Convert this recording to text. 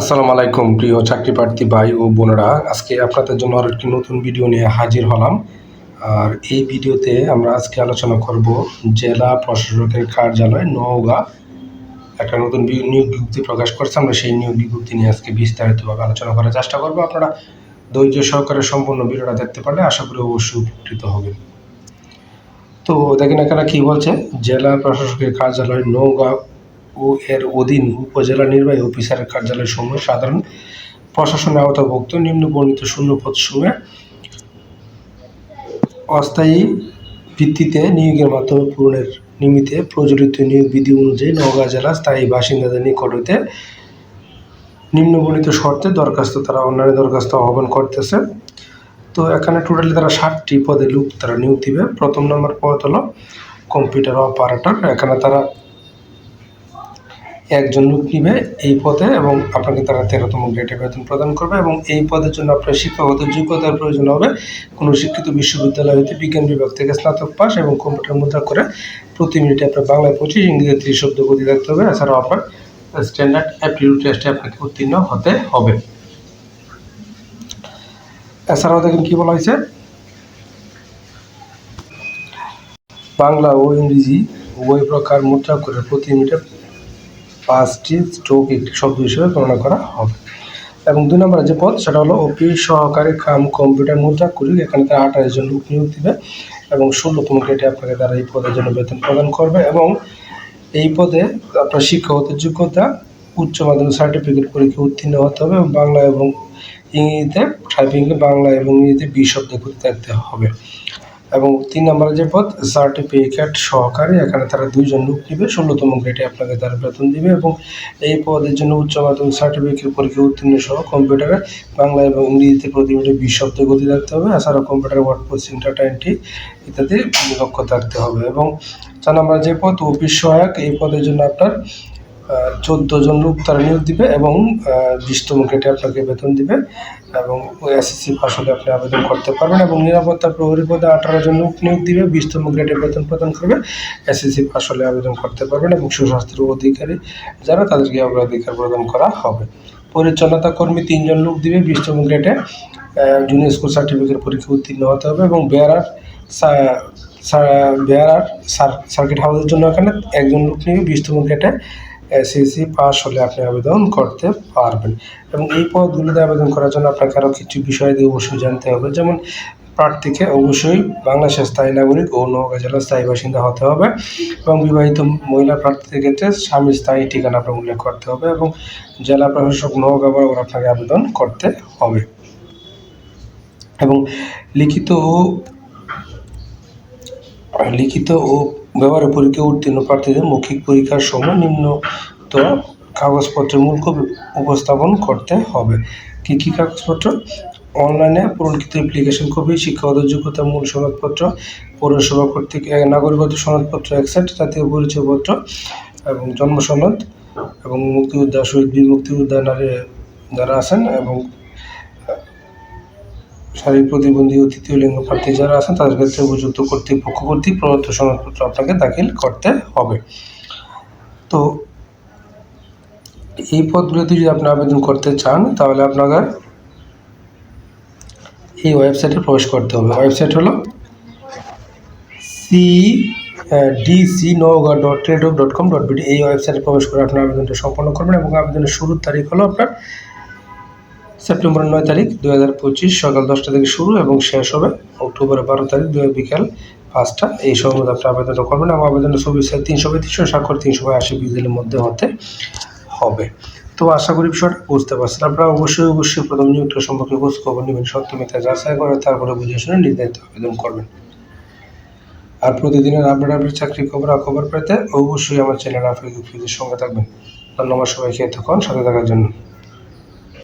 আসসালামু আলাইকুম, প্রিয় চাকরি প্রার্থী ভাই ও বোনেরা। আজকে আপনাদের জন্য আর একটি নতুন ভিডিও নিয়ে হাজির হলাম। আর এই ভিডিওতে আমরা আজকে আলোচনা করব জেলা প্রশাসকের কার্যালয় নওগাঁ। একটা নতুন নিয়োগ বিজ্ঞপ্তি প্রকাশ করছে। আমরা সেই নিয়োগ বিজ্ঞপ্তি নিয়ে আজকে বিস্তারিতভাবে আলোচনা করার চেষ্টা করব। আপনারা ধৈর্য সহকারে সম্পূর্ণ ভিডিওটা দেখতে পারলে আশা করি অবশ্যই উপকৃত হবেন। তো দেখেন এখানে কি বলছে? জেলা প্রশাসকের কার্যালয় নওগাঁ ও এর অধীন উপজেলা নির্বাহী অফিসারের কার্যালয় সমূহ সাধারণ প্রশাসনের আওতাভুক্ত নিম্ন বর্ণিত শূন্যপদ সমূহে অস্থায়ী ভিত্তিতে নিয়োগের মাধ্যমে পূরণের নিমিত্তে প্রচলিত নিয়োগ বিধি অনুযায়ী নওগাঁ জেলা স্থায়ী বাসিন্দাদের নিকট হইতে নিম্নবর্ণিত শর্তে দরখাস্ত তারা অন্যান্য দরখাস্ত আহ্বান করতেছে। তো এখানে টোটালি তারা ষাটটি পদে লোক তারা নিয়োগ দিবে। প্রথম নম্বর পদ হলো কম্পিউটার অপারেটর। এখানে তারা একজন লোক নিবে এই পদে এবং আপনাকে তারা তেরোতম গ্রেডে বেতন প্রদান করবে এবং এই পদের জন্য আপনার শিক্ষাগত যোগ্যতার প্রয়োজন হবে। কোনো শিক্ষিত বিশ্ববিদ্যালয় হতে বিজ্ঞান বিভাগ থেকে স্নাতক পাস এবং কম্পিউটার মুদ্রা করে প্রতি মিনিটে আপনার বাংলায় পঁচিশ ইংরেজি ত্রিশ শব্দ গতি থাকতে হবে। এছাড়াও আপনার স্ট্যান্ডার্ড অ্যাপটিউড টেস্টে আপনাকে উত্তীর্ণ হতে হবে। এছাড়াও দেখেন কী বলা হয়েছে? বাংলা ও ইংরেজি উভয় প্রকার মুদ্রা করে প্রতি মিনিটে পাঁচটি স্ট্রোক একটি শব্দ হিসেবে গণনা করা হবে। এবং দুই নম্বর যে পদ, সেটা হলো অফিস সহকারী কাম কম্পিউটার মুদ্রা করি এখানে তারা আঠাশ জন লোক নিয়োগ দিবে এবং ষোলোতম গ্রেডে আপনাকে তারা এই পদের জন্য বেতন প্রদান করবে এবং এই পদে আপনার শিক্ষাগত যোগ্যতা উচ্চ মাধ্যমিক সার্টিফিকেট পরীক্ষা উত্তীর্ণ হতে হবে এবং বাংলা এবং ইংরেজিতে টাইপিংয়ে বাংলা এবং ইংরেজিতে বিশ শব্দ করে থাকতে হবে। এবং তিন নম্বরে যে পদ সার্টিফিকেট সহকারী এখানে তারা দুইজন লোক নিবে, ষোলোতম গ্রেডে আপনাকে তারা বেতন দিবে এবং এই পদের জন্য উচ্চ মাধ্যমিক সার্টিফিকেট পরীক্ষা উত্তীর্ণ সহ কম্পিউটারে বাংলা এবং ইংরেজিতে প্রতি মিনিটে বিশ শব্দ গতি থাকতে হবে, এছাড়াও computer word processing data entry ইত্যাদি লক্ষ্য থাকতে হবে এবং চার নম্বর যে পদ, অফিস সহায়ক, এই পদের জন্য আপনার চোদ্দ জন লোক তারা নিয়োগ দিবে এবং বিশতম গ্রেডে আপনাকে বেতন দিবে এবং এসএসসি পাস হলে আপনি আবেদন করতে পারবেন এবং নিরাপত্তা প্রহরী পদে আঠারো জন লোক নিয়োগ দিবে, বিশতম গ্রেডে বেতন প্রদান করবে, এসএসসি পাস হলে আবেদন করতে পারবেন এবং সুস্বাস্থ্যের অধিকারী যারা তাদেরকে অগ্রাধিকার প্রদান করা হবে। পরিচ্ছন্নতা কর্মী তিনজন লোক দিবে, বিশতম গ্রেডে জুনিয়র স্কুল সার্টিফিকেট পরীক্ষা উত্তীর্ণ হতে হবে এবং বেয়ারার বেয়ারার সার্কিট হাউসের জন্য এখানে একজন লোক নিবে, বিশতম গ্রেডে এসএসসি পাস হলে আপনি আবেদন করতে পারবেন। এবং এই পদগুলিতে আবেদন করার জন্য আপনাকে আরও কিছু বিষয় দিয়ে অবশ্যই জানতে হবে। যেমন প্রার্থীকে অবশ্যই বাংলাদেশের স্থায়ী নাগরিক ও নওগাঁ জেলার স্থায়ী বাসিন্দা হতে হবে এবং বিবাহিত মহিলা প্রার্থীদের ক্ষেত্রে স্বামীর স্থায়ী ঠিকানা আপনার উল্লেখ করতে হবে এবং জেলা প্রশাসক নওগাঁ বরাবর আপনাকে আবেদন করতে হবে। এবং লিখিত লিখিত ও ব্যবহার পরীক্ষা উত্তীর্ণ প্রার্থীদের মৌখিক পরীক্ষার সময় নিম্নত কাগজপত্রের মূল উপস্থাপন করতে হবে। কী কী কাগজপত্র? অনলাইনে পূরণকৃত অ্যাপ্লিকেশন কপি শিক্ষাগত যোগ্যতা, মূল সনদপত্র, পৌরসভা কর্তৃক নাগরিকত্ব সনদপত্র একসেট জাতীয় পরিচয়পত্র এবং জন্ম সনদ এবং মুক্তিযোদ্ধা, শহীদ বীর মুক্তিযোদ্ধা নারী, যারা আছেন এবং শারীরিক প্রতিবন্ধী ও তৃতীয় লিঙ্গ প্রার্থী যারা আছেন, তাদের ক্ষেত্রে উপযুক্ত কর্তৃপক্ষ কর্তৃক প্রদত্ত সনদপত্র আপনাকে দাখিল করতে হবে। তো, এই পদগুলোতে যদি আপনি আবেদন করতে চান, তাহলে আপনাকে এই ওয়েবসাইটে প্রবেশ করতে হবে। ওয়েবসাইট হলো C DC Naogaon dot Teletalk dot com dot BD. এই ওয়েবসাইটে প্রবেশ করে আপনার আবেদনটা সম্পন্ন করবেন এবং আবেদনের শুরুর তারিখ হলো আপনার সেপ্টেম্বরের নয় তারিখ দু হাজার পঁচিশ সকাল দশটা থেকে শুরু এবং শেষ হবে অক্টোবরের বারো তারিখ দু বিকাল পাঁচটা। এই সময় মধ্যে আপনি আবেদনটা করবেন। এবং আবেদনের ছবি তিনশো তিনশো স্বাক্ষর তিনশো বাই আশি মধ্যে হতে হবে। তো আশা করি বিষয়টা বুঝতে পারছেন। আপনারা অবশ্যই অবশ্যই প্রথম নিয়োগটা সম্পর্কে খোঁজ খবর নেবেন, সত্য মিথ্যা যাচাই করে তারপরে বুঝে শুনে নির্ধারিত আবেদন করবেন। আর প্রতিদিনের আপডেট আপডেট চাকরি খবর খবর পেতে অবশ্যই আমার চ্যানেল আফিজ সঙ্গে থাকবেন। ধন্যবাদ সবাইকে, এতক্ষণ সাথে থাকার জন্য।